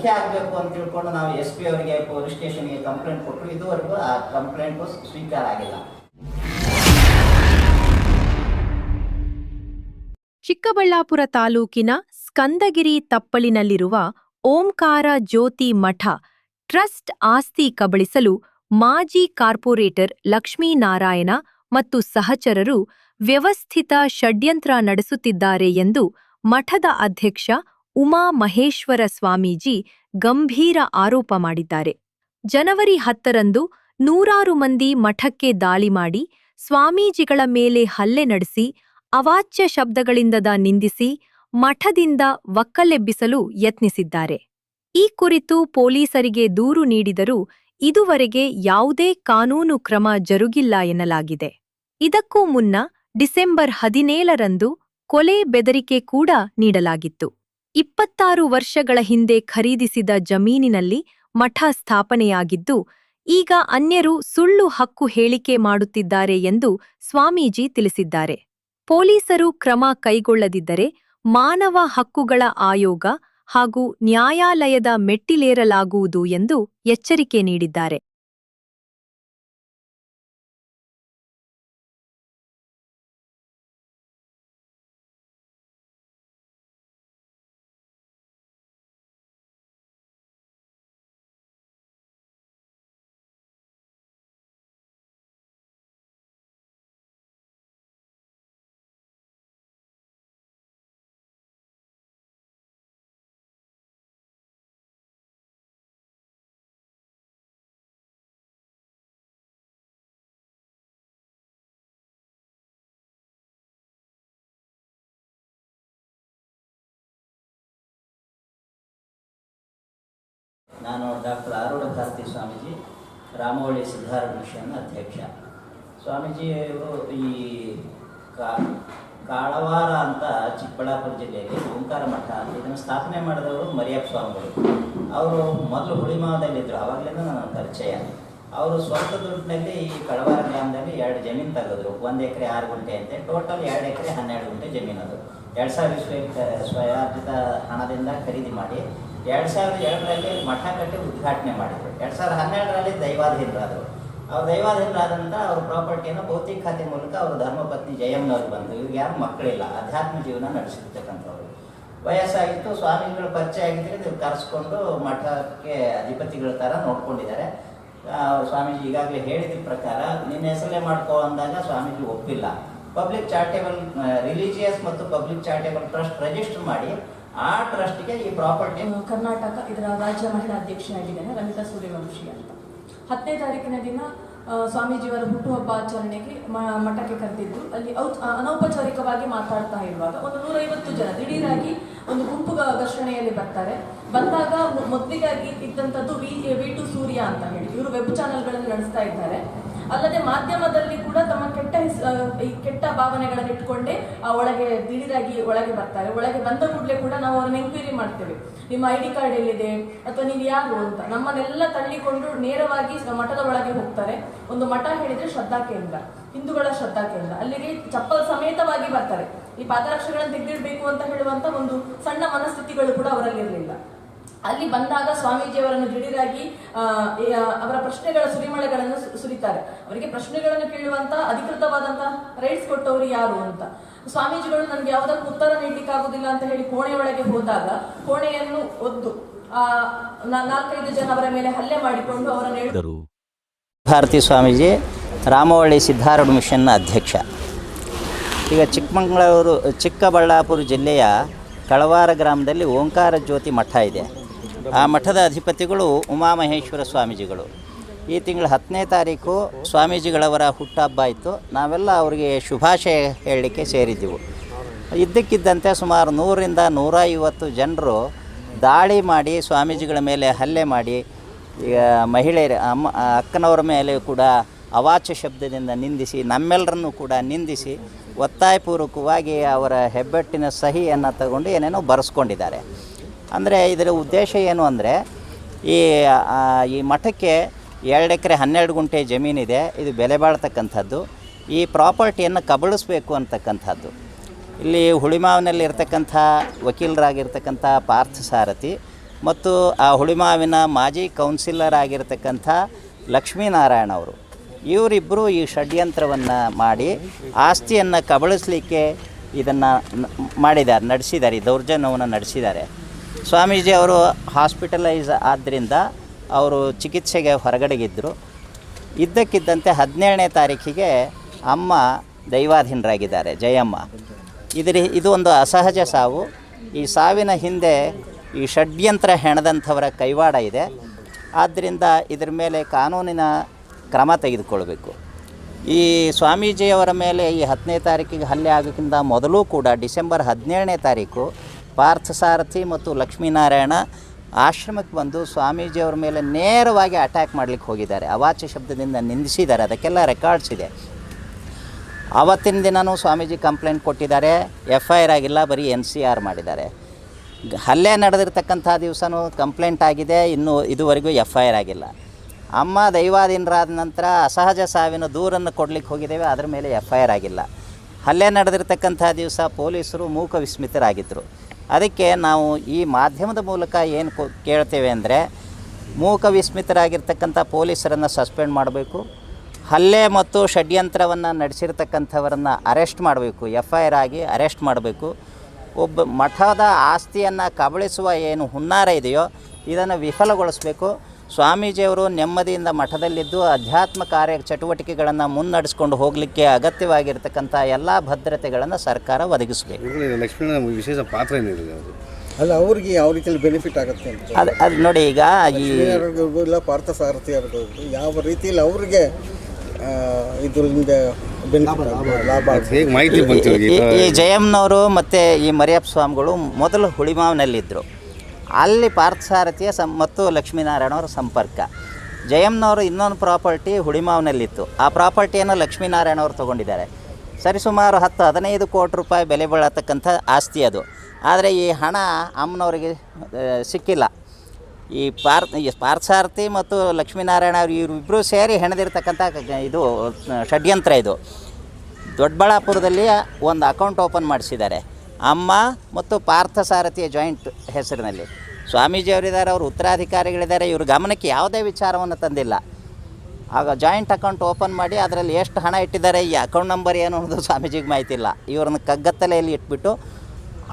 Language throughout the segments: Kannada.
ತನಿಖೆ ಆಗಬೇಕು ಅಂತ ತಿಳ್ಕೊಂಡು ನಾವು ಎಸ್ ಪಿ ಅವರಿಗೆ ಪೊಲೀಸ್ ಸ್ಟೇಷನ್ಗೆ ಕಂಪ್ಲೇಂಟ್ ಕೊಟ್ಟರು ಇದುವರೆಗೂ ಆ ಕಂಪ್ಲೇಂಟ್ ಸ್ವೀಕಾರ ಆಗಿಲ್ಲ. ಚಿಕ್ಕಬಳ್ಳಾಪುರ ತಾಲೂಕಿನ ಸ್ಕಂದಗಿರಿ ತಪ್ಪಲಿನಲ್ಲಿರುವ ಓಂಕಾರ ಜ್ಯೋತಿ ಮಠ ಟ್ರಸ್ಟ್ ಆಸ್ತಿ ಕಬಳಿಸಲು ಮಾಜಿ ಕಾರ್ಪೊರೇಟರ್ ಲಕ್ಷ್ಮೀನಾರಾಯಣ ಮತ್ತು ಸಹಚರರು ವ್ಯವಸ್ಥಿತ ಷಡ್ಯಂತ್ರ ನಡೆಸುತ್ತಿದ್ದಾರೆ ಎಂದು ಮಠದ ಅಧ್ಯಕ್ಷ ಉಮಾ ಮಹೇಶ್ವರ ಸ್ವಾಮೀಜಿ ಗಂಭೀರ ಆರೋಪ ಮಾಡಿದ್ದಾರೆ. ಜನವರಿ ಹತ್ತರಂದು ನೂರಾರು ಮಂದಿ ಮಠಕ್ಕೆ ದಾಳಿ ಮಾಡಿ ಸ್ವಾಮೀಜಿಗಳ ಮೇಲೆ ಹಲ್ಲೆ ನಡೆಸಿ, ಅವಾಚ್ಯ ಶಬ್ದಗಳಿಂದದ ನಿಂದಿಸಿ, ಮಠದಿಂದ ಒಕ್ಕಲೆಬ್ಬಿಸಲು ಯತ್ನಿಸಿದ್ದಾರೆ. ಈ ಕುರಿತು ಪೊಲೀಸರಿಗೆ ದೂರು ನೀಡಿದರೂ ಇದುವರೆಗೆ ಯಾವುದೇ ಕಾನೂನು ಕ್ರಮ ಜರುಗಿಲ್ಲ ಎನ್ನಲಾಗಿದೆ. ಇದಕ್ಕೂ ಮುನ್ನ ಡಿಸೆಂಬರ್ ಹದಿನೇಳರಂದು ಕೊಲೆ ಬೆದರಿಕೆ ಕೂಡ ನೀಡಲಾಗಿತ್ತು. ಇಪ್ಪತ್ತಾರು ವರ್ಷಗಳ ಹಿಂದೆ ಖರೀದಿಸಿದ ಜಮೀನಿನಲ್ಲಿ ಮಠ ಸ್ಥಾಪನೆಯಾಗಿದ್ದು, ಈಗ ಅನ್ಯರು ಸುಳ್ಳು ಹಕ್ಕು ಹೇಳಿಕೆ ಮಾಡುತ್ತಿದ್ದಾರೆ ಎಂದು ಸ್ವಾಮೀಜಿ ತಿಳಿಸಿದ್ದಾರೆ. ಪೊಲೀಸರು ಕ್ರಮ ಕೈಗೊಳ್ಳದಿದ್ದರೆ ಮಾನವ ಹಕ್ಕುಗಳ ಆಯೋಗ ಹಾಗೂ ನ್ಯಾಯಾಲಯದ ಮೆಟ್ಟಿಲೇರಲಾಗುವುದು ಎಂದು ಎಚ್ಚರಿಕೆ ನೀಡಿದ್ದಾರೆ. ನಾನು ಡಾಕ್ಟರ್ ಆರೂಢ ಭಾರತಿ ಸ್ವಾಮೀಜಿ ರಾಮವಳ್ಳಿ ಸಿದ್ಧಾರೂಢ ಮಿಷನ್ ಅಧ್ಯಕ್ಷ. ಸ್ವಾಮೀಜಿಯವರು ಈ ಕಾ, ಕಾಳವಾರ ಅಂತ ಚಿಕ್ಕಬಳ್ಳಾಪುರ ಜಿಲ್ಲೆಯಲ್ಲಿ ಓಂಕಾರ ಮಠ ಅಂತ ಇದನ್ನು ಸ್ಥಾಪನೆ ಮಾಡಿದವರು ಮರಿಯಪ್ಪ ಸ್ವಾಮಿಗಳು. ಅವರು ಮೊದಲು ಹುಳಿಮಾವದಲ್ಲಿದ್ದರು ಆವಾಗಲಿಂದ ನನ್ನ ಪರಿಚಯ. ಅವರು ಸ್ವಂತ ದುಡ್ಡಿನಲ್ಲಿ ಈ ಕಳವಾರ ಗ್ರಾಮದಲ್ಲಿ ಎರಡು ಜಮೀನು ತೆಗೆದ್ರು. ಒಂದು ಎಕರೆ ಆರು ಗುಂಟೆ ಅಂತೆ, ಟೋಟಲ್ ಎರಡು ಎಕರೆ ಹನ್ನೆರಡು ಗುಂಟೆ ಜಮೀನು ಅದು ಎರಡು ಸಾವಿರ ಸ್ವಯಂ ಸ್ವಯಾರ್ಜಿತ ಹಣದಿಂದ ಖರೀದಿ ಮಾಡಿ ಎರಡು ಸಾವಿರದ ಎರಡರಲ್ಲಿ ಮಠ ಕಟ್ಟಿ ಉದ್ಘಾಟನೆ ಮಾಡಿದರು. ಎರಡು ಸಾವಿರದ ಹನ್ನೆರಡರಲ್ಲಿ ದೈವಾಧೀನರಾದರು ಅವ್ರು ದೈವಾಧೀನರಾದಂಥ ಅವ್ರ ಪ್ರಾಪರ್ಟಿಯನ್ನು ಭೌತಿಕ ಖಾತೆ ಮೂಲಕ ಅವ್ರ ಧರ್ಮಪತ್ನಿ ಜಯಮ್ಮನವ್ರು ಬಂದರು ಇವ್ರಿಗೆ ಯಾರು ಮಕ್ಕಳಿಲ್ಲ, ಅಧ್ಯಾತ್ಮ ಜೀವನ ನಡೆಸಿರ್ತಕ್ಕಂಥವ್ರು. ವಯಸ್ಸಾಗಿತ್ತು, ಸ್ವಾಮಿಗಳು ಪರಿಚಯ ಆಗಿದ್ರೆ ನೀವು ಕರೆಸ್ಕೊಂಡು ಮಠಕ್ಕೆ ಅಧಿಪತಿಗಳ ಥರ ನೋಡ್ಕೊಂಡಿದ್ದಾರೆ. ಸ್ವಾಮೀಜಿ ಈಗಾಗಲೇ ಹೇಳಿದ ಪ್ರಕಾರ, ನಿನ್ನ ಹೆಸರಲ್ಲೇ ಮಾಡ್ಕೋ ಅಂದಾಗ ಸ್ವಾಮೀಜಿ ಒಪ್ಪಿಲ್ಲ. ಪಬ್ಲಿಕ್ ಚಾರಿಟೇಬಲ್ ರಿಲಿಜಿಯಸ್ ಮತ್ತು ಪಬ್ಲಿಕ್ ಚಾರಿಟೇಬಲ್ ಟ್ರಸ್ಟ್ ರಿಜಿಸ್ಟರ್ ಮಾಡಿ ಆ ಟ್ರಸ್ಟ್ಗೆ ಈ ಪ್ರಾಪರ್ಟಿ ಕರ್ನಾಟಕ ಇದರ ರಾಜ್ಯ ಮಹಿಳಾ ಅಧ್ಯಕ್ಷೆಯಾಗಿದ್ದೇನೆ ರಮಿತಾ ಸೂರ್ಯವಂಶಿ ಅಂತ. ಹತ್ತನೇ ತಾರೀಕಿನ ದಿನ ಸ್ವಾಮೀಜಿಯವರ ಹುಟ್ಟುಹಬ್ಬ ಆಚರಣೆಗೆ ಮಠಕ್ಕೆ ಕರೆದಿದ್ದು, ಅಲ್ಲಿ ಅನೌಪಚಾರಿಕವಾಗಿ ಮಾತಾಡ್ತಾ ಇರುವಾಗ ಒಂದು ನೂರೈವತ್ತು ಜನ ದಿಢೀರಾಗಿ ಒಂದು ಗುಂಪು ಘರ್ಷಣೆಯಲ್ಲಿ ಬರ್ತಾರೆ. ಬಂದಾಗ ಮೊದಲಿಗಾಗಿ ಇದ್ದಂಥದ್ದು ವಿ ವಿ ಟು ಸೂರ್ಯ ಅಂತ ಹೇಳಿ, ಇವರು ವೆಬ್ ಚಾನೆಲ್ಗಳನ್ನು ನಡೆಸ್ತಾ ಇದ್ದಾರೆ. ಅಲ್ಲದೆ ಮಾಧ್ಯಮದಲ್ಲಿ ಕೂಡ ತಮ್ಮ ಕೆಟ್ಟ ಈ ಕೆಟ್ಟ ಭಾವನೆಗಳನ್ನು ಇಟ್ಕೊಂಡೇ ಒಳಗೆ ದಿಢೀರಾಗಿ ಒಳಗೆ ಬರ್ತಾರೆ. ಒಳಗೆ ಬಂದ ಕೂಡಲೇ ಕೂಡ ನಾವು ಅವ್ರನ್ನ ಎಂಕ್ವೈರಿ ಮಾಡ್ತೇವೆ. ನಿಮ್ಮ ಐ ಡಿ ಕಾರ್ಡ್ ಎಲ್ಲಿದೆ? ಅಥವಾ ನೀವು ಯಾರು ಅಂತ. ನಮ್ಮನ್ನೆಲ್ಲ ತಳ್ಳಿಕೊಂಡು ನೇರವಾಗಿ ಮಠದ ಒಳಗೆ ಹೋಗ್ತಾರೆ. ಒಂದು ಮಠ ಹೇಳಿದ್ರೆ ಶ್ರದ್ಧಾ ಕೇಂದ್ರ. ಹಿಂದೂಗಳ ಶ್ರದ್ಧಾ ಕೇಂದ್ರ. ಅಲ್ಲಿಗೆ ಚಪ್ಪಲ್ ಸಮೇತವಾಗಿ ಬರ್ತಾರೆ. ಈ ಪಾದರಕ್ಷೆಗಳನ್ನು ತೆಗೆದಿಡಬೇಕು ಅಂತ ಹೇಳುವಂತ ಒಂದು ಸಣ್ಣ ಮನಸ್ಥಿತಿಗಳು ಕೂಡ ಅವರಲ್ಲಿ ಇರಲಿಲ್ಲ ಅಲ್ಲಿ ಬಂದಾಗ ಸ್ವಾಮೀಜಿಯವರನ್ನು ದಿಢೀರಾಗಿ ಅವರ ಪ್ರಶ್ನೆಗಳ ಸುರಿಮಳೆಗಳನ್ನು ಸುರಿತಾರೆ. ಅವರಿಗೆ ಪ್ರಶ್ನೆಗಳನ್ನು ಕೇಳುವಂತ ಅಧಿಕೃತವಾದಂತ ರೈಟ್ಸ್ ಕೊಟ್ಟವರು ಯಾರು ಅಂತ. ಸ್ವಾಮೀಜಿಗಳು ನನಗೆ ಯಾವುದಕ್ಕೂ ಉತ್ತರ ನೀಡಲಿಕ್ಕೆ ಆಗುದಿಲ್ಲ ಅಂತ ಹೇಳಿ ಕೋಣೆಯೊಳಗೆ ಹೋದಾಗ ಕೋಣೆಯನ್ನು ಒದ್ದು ಆ ನಾಲ್ಕೈದು ಜನ ಅವರ ಮೇಲೆ ಹಲ್ಲೆ ಮಾಡಿಕೊಂಡು ಅವರನ್ನು ಹೇಳಿದರು ಭಾರತೀಯ ಭಾರತಿ ಸ್ವಾಮೀಜಿ ರಾಮವಳ್ಳಿ ಸಿದ್ಧಾರೂಢ ಮಿಷನ್ನ ಅಧ್ಯಕ್ಷ. ಈಗ ಚಿಕ್ಕಮಗಳೂರು ಚಿಕ್ಕಬಳ್ಳಾಪುರ ಜಿಲ್ಲೆಯ ಕಳವಾರ ಗ್ರಾಮದಲ್ಲಿ ಓಂಕಾರ ಜ್ಯೋತಿ ಮಠ ಇದೆ. ಆ ಮಠದ ಅಧಿಪತಿಗಳು ಉಮಾಮಹೇಶ್ವರ ಸ್ವಾಮೀಜಿಗಳು. ಈ ತಿಂಗಳ ಹತ್ತನೇ ತಾರೀಕು ಸ್ವಾಮೀಜಿಗಳವರ ಹುಟ್ಟಹಬ್ಬ ಇತ್ತು ನಾವೆಲ್ಲ ಅವರಿಗೆ ಶುಭಾಶಯ ಹೇಳಲಿಕ್ಕೆ ಸೇರಿದ್ದೆವು. ಇದ್ದಕ್ಕಿದ್ದಂತೆ ಸುಮಾರು ನೂರರಿಂದ ನೂರ ಐವತ್ತು ಜನರು ದಾಳಿ ಮಾಡಿ ಸ್ವಾಮೀಜಿಗಳ ಮೇಲೆ ಹಲ್ಲೆ ಮಾಡಿ, ಈಗ ಮಹಿಳೆಯರ, ಅಮ್ಮ, ಅಕ್ಕನವರ ಮೇಲೆ ಕೂಡ ಅವಾಚ ಶಬ್ದದಿಂದ ನಿಂದಿಸಿ ನಮ್ಮೆಲ್ಲರನ್ನು ಕೂಡ ನಿಂದಿಸಿ ಒತ್ತಾಯಪೂರ್ವಕವಾಗಿ ಅವರ ಹೆಬ್ಬೆಟ್ಟಿನ ಸಹಿಯನ್ನು ತಗೊಂಡು ಏನೇನೋ ಬರೆಸ್ಕೊಂಡಿದ್ದಾರೆ. ಅಂದರೆ ಇದರ ಉದ್ದೇಶ ಏನು ಅಂದರೆ ಈ ಈ ಮಠಕ್ಕೆ ಎರಡು ಎಕರೆ ಹನ್ನೆರಡು ಗುಂಟೆ ಜಮೀನಿದೆ, ಇದು ಬೆಲೆ ಬಾಳ್ತಕ್ಕಂಥದ್ದು. ಈ ಪ್ರಾಪರ್ಟಿಯನ್ನು ಕಬಳಿಸ್ಬೇಕು ಅಂತಕ್ಕಂಥದ್ದು. ಇಲ್ಲಿ ಹುಳಿಮಾವಿನಲ್ಲಿ ಇರ್ತಕ್ಕಂಥ ವಕೀಲರಾಗಿರ್ತಕ್ಕಂಥ ಪಾರ್ಥ ಸಾರಥಿ ಮತ್ತು ಆ ಹುಳಿಮಾವಿನ ಮಾಜಿ ಕೌನ್ಸಿಲರ್ ಆಗಿರ್ತಕ್ಕಂಥ ಲಕ್ಷ್ಮೀನಾರಾಯಣ ಅವರು. ಇವರಿಬ್ಬರು ಈ ಷಡ್ಯಂತ್ರವನ್ನು ಮಾಡಿ ಆಸ್ತಿಯನ್ನು ಕಬಳಿಸ್ಲಿಕ್ಕೆ ಇದನ್ನು ಮಾಡಿದ್ದಾರೆ, ನಡೆಸಿದ್ದಾರೆ, ಈ ದೌರ್ಜನ್ಯವನ್ನು ನಡೆಸಿದ್ದಾರೆ. ಸ್ವಾಮೀಜಿ ಅವರು ಹಾಸ್ಪಿಟಲೈಸ್ ಆದ್ದರಿಂದ ಅವರು ಚಿಕಿತ್ಸೆಗೆ ಹೊರಗಡೆಗಿದ್ದರು ಇದ್ದಕ್ಕಿದ್ದಂತೆ ಹದಿನೇಳನೇ ತಾರೀಕಿಗೆ ಅಮ್ಮ ದೈವಾಧೀನರಾಗಿದ್ದಾರೆ, ಜಯಮ್ಮ. ಇದರ, ಇದು ಒಂದು ಅಸಹಜ ಸಾವು. ಈ ಸಾವಿನ ಹಿಂದೆ ಈ ಷಡ್ಯಂತ್ರ ಹೆಣದಂಥವರ ಕೈವಾಡ ಇದೆ. ಆದ್ದರಿಂದ ಇದರ ಮೇಲೆ ಕಾನೂನಿನ ಕ್ರಮ ತೆಗೆದುಕೊಳ್ಬೇಕು. ಈ ಸ್ವಾಮೀಜಿಯವರ ಮೇಲೆ ಈ ಹತ್ತನೇ ತಾರೀಕಿಗೆ ಹಲ್ಲೆ ಆಗೋಕ್ಕಿಂತ ಮೊದಲು ಕೂಡ ಡಿಸೆಂಬರ್ ಹದಿನೇಳನೇ ತಾರೀಕು ಪಾರ್ಥಸಾರಥಿ ಮತ್ತು ಲಕ್ಷ್ಮೀನಾರಾಯಣ ಆಶ್ರಮಕ್ಕೆ ಬಂದು ಸ್ವಾಮೀಜಿಯವ್ರ ಮೇಲೆ ನೇರವಾಗಿ ಅಟ್ಯಾಕ್ ಮಾಡಲಿಕ್ಕೆ ಹೋಗಿದ್ದಾರೆ. ಅವಾಚ್ಯ ಶಬ್ದದಿಂದ ನಿಂದಿಸಿದ್ದಾರೆ. ಅದಕ್ಕೆಲ್ಲ ರೆಕಾರ್ಡ್ಸ್ ಇದೆ. ಆವತ್ತಿನ ದಿನವೂ ಸ್ವಾಮೀಜಿ ಕಂಪ್ಲೇಂಟ್ ಕೊಟ್ಟಿದ್ದಾರೆ. ಎಫ್ ಐ ಆರ್ ಆಗಿಲ್ಲ, ಬರೀ ಎನ್ ಸಿ ಆರ್ ಮಾಡಿದ್ದಾರೆ. ಹಲ್ಲೆ ನಡೆದಿರ್ತಕ್ಕಂಥ ದಿವಸವೂ ಕಂಪ್ಲೇಂಟ್ ಆಗಿದೆ. ಇನ್ನೂ ಇದುವರೆಗೂ ಎಫ್ ಐ ಆರ್ ಆಗಿಲ್ಲ. ಅಮ್ಮ ದೈವಾಧೀನರಾದ ನಂತರ ಅಸಹಜ ಸಾವಿನ ದೂರನ್ನು ಕೊಡಲಿಕ್ಕೆ ಹೋಗಿದ್ದೇವೆ. ಅದರ ಮೇಲೆ ಎಫ್ ಐ ಆರ್ ಆಗಿಲ್ಲ. ಹಲ್ಲೆ ನಡೆದಿರ್ತಕ್ಕಂಥ ದಿವಸ ಪೊಲೀಸರು ಮೂಕ ವಿಸ್ಮಿತರಾಗಿದ್ದರು ಅದಕ್ಕೆ ನಾವು ಈ ಮಾಧ್ಯಮದ ಮೂಲಕ ಏನು ಕೇಳ್ತೇವೆ ಅಂದರೆ ಮೂಕ ವಿಸ್ಮಿತರಾಗಿರ್ತಕ್ಕಂಥ ಪೊಲೀಸರನ್ನು ಸಸ್ಪೆಂಡ್ ಮಾಡಬೇಕು, ಹಲ್ಲೆ ಮತ್ತು ಷಡ್ಯಂತ್ರವನ್ನು ನಡೆಸಿರ್ತಕ್ಕಂಥವರನ್ನು ಅರೆಸ್ಟ್ ಮಾಡಬೇಕು ಎಫ್ ಐ ಆರ್ ಆಗಿ ಅರೆಸ್ಟ್ ಮಾಡಬೇಕು. ಒಬ್ಬ ಮಠದ ಆಸ್ತಿಯನ್ನು ಕಬಳಿಸುವ ಏನು ಹುನ್ನಾರ ಇದೆಯೋ, ಇದನ್ನು ವಿಫಲಗೊಳಿಸಬೇಕು. ಸ್ವಾಮೀಜಿಯವರು ನೆಮ್ಮದಿಯಿಂದ ಮಠದಲ್ಲಿದ್ದು ಅಧ್ಯಾತ್ಮ ಕಾರ್ಯ ಚಟುವಟಿಕೆಗಳನ್ನು ಮುನ್ನಡೆಸ್ಕೊಂಡು ಹೋಗಲಿಕ್ಕೆ ಅಗತ್ಯವಾಗಿರ್ತಕ್ಕಂಥ ಎಲ್ಲ ಭದ್ರತೆಗಳನ್ನು ಸರ್ಕಾರ ಒದಗಿಸಬೇಕು ವಿಶೇಷ ಪಾತ್ರ ಏನಿದೆ ಅದು? ಅಲ್ಲ ಅವ್ರಿಗೆ ಯಾವ ರೀತಿಯಲ್ಲಿ ಬೆನಿಫಿಟ್ ಆಗುತ್ತೆ ಅಂತ ಅದು ಅದು ನೋಡಿ ಈಗ ಈ ಇಲ್ಲ ಪಾರ್ಥ ಸಾರಥಿಯವ್ರಿಗೂ ಯಾವ ರೀತಿಯಲ್ಲಿ ಅವ್ರಿಗೆ ಇದರಿಂದ ಈ- ಜಯಮ್ಮನವರು ಮತ್ತು ಈ ಮರಿಯಪ್ಪ ಸ್ವಾಮಿಗಳು ಮೊದಲು ಹುಳಿಮಾವಿನಲ್ಲಿದ್ದರು. ಅಲ್ಲಿ ಪಾರ್ಥಸಾರಥಿಯ ಸಂ ಮತ್ತು ಲಕ್ಷ್ಮೀನಾರಾಯಣವರ ಸಂಪರ್ಕ. ಜಯಮ್ನವರು ಇನ್ನೊಂದು ಪ್ರಾಪರ್ಟಿ ಹುಡಿಮಾವ್ನಲ್ಲಿತ್ತು. ಆ ಪ್ರಾಪರ್ಟಿಯನ್ನು ಲಕ್ಷ್ಮೀನಾರಾಯಣವ್ರು ತೊಗೊಂಡಿದ್ದಾರೆ. ಸರಿಸುಮಾರು ಹತ್ತು ಹದಿನೈದು ಕೋಟಿ ರೂಪಾಯಿ ಬೆಲೆ ಬಾಳತಕ್ಕಂಥ ಆಸ್ತಿ ಅದು. ಆದರೆ ಈ ಹಣ ಅಮ್ಮನವರಿಗೆ ಸಿಕ್ಕಿಲ್ಲ. ಈ ಪಾರ್ ಈ ಪಾರ್ಥಸಾರಥಿ ಮತ್ತು ಲಕ್ಷ್ಮೀನಾರಾಯಣ ಅವರು ಇವರಿಬ್ಬರು ಸೇರಿ ಹೆಣೆದಿರ್ತಕ್ಕಂಥ ಇದು, ಷಡ್ಯಂತ್ರ ಇದು. ದೊಡ್ಡಬಳ್ಳಾಪುರದಲ್ಲಿ ಒಂದು ಅಕೌಂಟ್ ಓಪನ್ ಮಾಡಿಸಿದ್ದಾರೆ. ಅಮ್ಮ ಮತ್ತು ಪಾರ್ಥಸಾರಥಿಯ ಜಾಯಿಂಟ್ ಹೆಸರಿನಲ್ಲಿ. ಸ್ವಾಮೀಜಿಯವರಿದ್ದಾರೆ ಅವರು ಉತ್ತರಾಧಿಕಾರಿಗಳಿದ್ದಾರೆ, ಇವ್ರ ಗಮನಕ್ಕೆ ಯಾವುದೇ ವಿಚಾರವನ್ನು ತಂದಿಲ್ಲ. ಆಗ ಜಾಯಿಂಟ್ ಅಕೌಂಟ್ ಓಪನ್ ಮಾಡಿ ಅದರಲ್ಲಿ ಎಷ್ಟು ಹಣ ಇಟ್ಟಿದ್ದಾರೆ, ಈ ಅಕೌಂಟ್ ನಂಬರ್ ಏನು ಅನ್ನೋದು ಸ್ವಾಮೀಜಿಗೆ ಮಾಹಿತಿ ಇಲ್ಲ ಇವ್ರನ್ನ ಕಗ್ಗತ್ತಲೆಯಲ್ಲಿ ಇಟ್ಬಿಟ್ಟು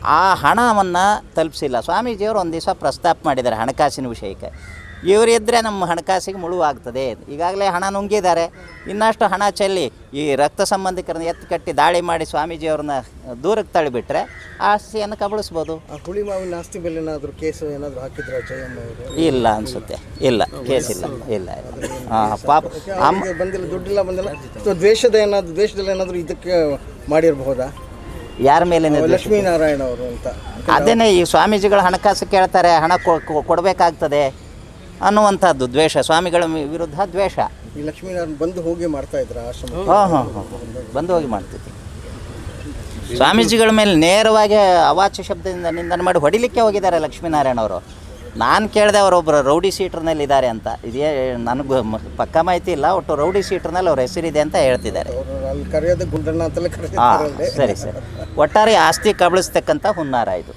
ಆ ಹಣವನ್ನು ತಲುಪಿಸಿಲ್ಲ. ಸ್ವಾಮೀಜಿಯವರು ಒಂದು ದಿವಸ ಪ್ರಸ್ತಾಪ ಮಾಡಿದ್ದಾರೆ ಹಣಕಾಸಿನ ವಿಷಯಕ್ಕೆ. ಇವರಿದ್ದರೆ ನಮ್ಮ ಹಣಕಾಸಿಗೆ ಮುಳುವಾಗ್ತದೆ. ಈಗಾಗಲೇ ಹಣ ನುಂಗಿದ್ದಾರೆ. ಇನ್ನಷ್ಟು ಹಣ ಚೆಲ್ಲಿ ಈ ರಕ್ತ ಸಂಬಂಧಿಕರನ್ನ ಎತ್ತು ಕಟ್ಟಿ ದಾಳಿ ಮಾಡಿ ಸ್ವಾಮೀಜಿಯವ್ರನ್ನ ದೂರಕ್ಕೆ ತಳ್ಳಿಬಿಟ್ರೆ ಆಸ್ತಿಯನ್ನು ಕಬಳಿಸ್ಬೋದು. ಹುಳಿ ಮಾವಿನ ಆಸ್ತಿ ಮೇಲೆ ಏನಾದರೂ ಕೇಸು ಏನಾದರೂ ಹಾಕಿದ್ರೆ ಜಯಮ್ಮ ಇಲ್ಲ ಅನಿಸುತ್ತೆ. ಇಲ್ಲ ಕೇಸ್ ಇಲ್ಲ. ಇಲ್ಲ ಹಾಂ ಪಾಪ ಅಮ್ಮ ಬಂದಿಲ್ಲ ದುಡ್ಡಿಲ್ಲ ಬಂದಿಲ್ಲ? ದ್ವೇಷದ ಏನಾದರೂ ದ್ವೇಷದಲ್ಲಿ ಏನಾದರೂ ಇದಕ್ಕೆ ಮಾಡಿರಬಹುದಾ? ಯಾರ ಮೇಲೆ ಲಕ್ಷ್ಮೀನಾರಾಯಣ ಅವರು ಅಂತ. ಅದೇನೇ ಈ ಸ್ವಾಮೀಜಿಗಳು ಹಣಕಾಸು ಕೇಳ್ತಾರೆ ಹಣ ಕೊಡಬೇಕಾಗ್ತದೆ. ಅನ್ನುವಂಥದ್ದು ದ್ವೇಷ ಸ್ವಾಮಿಗಳ ವಿರುದ್ಧ ದ್ವೇಷ. ಈ ಲಕ್ಷ್ಮೀನಾರಾಯಣ ಬಂದು ಹೋಗಿ ಮಾಡ್ತಾ ಇದ್ರ ಆಶ್ರಮ ಹಾಂ ಹಾಂ ಹಾಂ ಬಂದು ಹೋಗಿ ಮಾಡ್ತಿದ್ರು. ಸ್ವಾಮೀಜಿಗಳ ಮೇಲೆ ನೇರವಾಗಿ ಅವಾಚ್ಯ ಶಬ್ದದಿಂದ ನಿಂದನೆ ಮಾಡಿ ಹೊಡಿಲಿಕ್ಕೆ ಹೋಗಿದ್ದಾರೆ ಲಕ್ಷ್ಮೀನಾರಾಯಣ ಅವರು. ನಾನು ಕೇಳಿದೆ ಅವರೊಬ್ಬರು ರೌಡಿ ಸೀಟ್ರ್ನಲ್ಲಿ ಇದ್ದಾರೆ ಅಂತ. ಇದೇ ನನಗೆ ಪಕ್ಕ ಮಾಹಿತಿ ಇಲ್ಲ ಒಟ್ಟು ರೌಡಿ ಸೀಟ್ರ್ನಲ್ಲಿ ಅವ್ರ ಹೆಸರಿದೆ ಅಂತ ಹೇಳ್ತಿದ್ದಾರೆ. ಸರಿ ಸರಿ. ಒಟ್ಟಾರೆ ಆಸ್ತಿ ಕಬಳಿಸ್ತಕ್ಕಂಥ ಹುನ್ನಾರ ಇದು.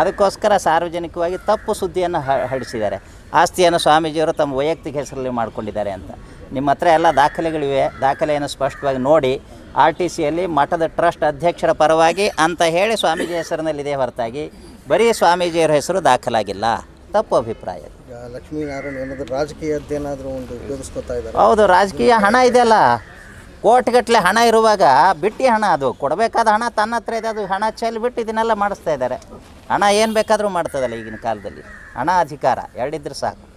ಅದಕ್ಕೋಸ್ಕರ ಸಾರ್ವಜನಿಕವಾಗಿ ತಪ್ಪು ಸುದ್ದಿಯನ್ನು ಹರಡಿಸಿದ್ದಾರೆ. ಆಸ್ತಿಯನ್ನು ಸ್ವಾಮೀಜಿಯವರು ತಮ್ಮ ವೈಯಕ್ತಿಕ ಹೆಸರಲ್ಲಿ ಮಾಡ್ಕೊಂಡಿದ್ದಾರೆ ಅಂತ. ನಿಮ್ಮ ಹತ್ರ ಎಲ್ಲ ದಾಖಲೆಗಳಿವೆ ದಾಖಲೆಯನ್ನು ಸ್ಪಷ್ಟವಾಗಿ ನೋಡಿ ಆರ್ ಟಿ ಸಿಯಲ್ಲಿ ಮಠದ ಟ್ರಸ್ಟ್ ಅಧ್ಯಕ್ಷರ ಪರವಾಗಿ ಅಂತ ಹೇಳಿ ಸ್ವಾಮೀಜಿ ಹೆಸರಿನಲ್ಲಿದೆ ಹೊರತಾಗಿ ಬರೀ ಸ್ವಾಮೀಜಿಯವರ ಹೆಸರು ದಾಖಲಾಗಿಲ್ಲ. ತಪ್ಪು ಅಭಿಪ್ರಾಯ. ಲಕ್ಷ್ಮೀನಾರಾಯಣ ಏನಾದರೂ ರಾಜಕೀಯದ್ದೇನಾದರೂ ಒಂದು ಉಪಯೋಗಿಸ್ಕೊತಾ ಇದ್ದಾರೆ. ಹೌದು ರಾಜಕೀಯ ಹಣ ಇದೆಯಲ್ಲ. ಕೋಟಿಗಟ್ಟಲೆ ಹಣ ಇರುವಾಗ ಬಿಟ್ಟಿ ಹಣ ಅದು. ಕೊಡಬೇಕಾದ ಹಣ ತನ್ನ ಹತ್ರ ಇದೆ. ಅದು ಹಣ ಚೆಲ್ಲಿ ಬಿಟ್ಟು ಇದನ್ನೆಲ್ಲ ಮಾಡಿಸ್ತಾ ಇದ್ದಾರೆ. ಹಣ ಏನು ಬೇಕಾದರೂ ಮಾಡ್ತದಲ್ಲ ಈಗಿನ ಕಾಲದಲ್ಲಿ. ಹಣ ಅಧಿಕಾರ ಎರಡಿದ್ರೆ ಸಾಕು.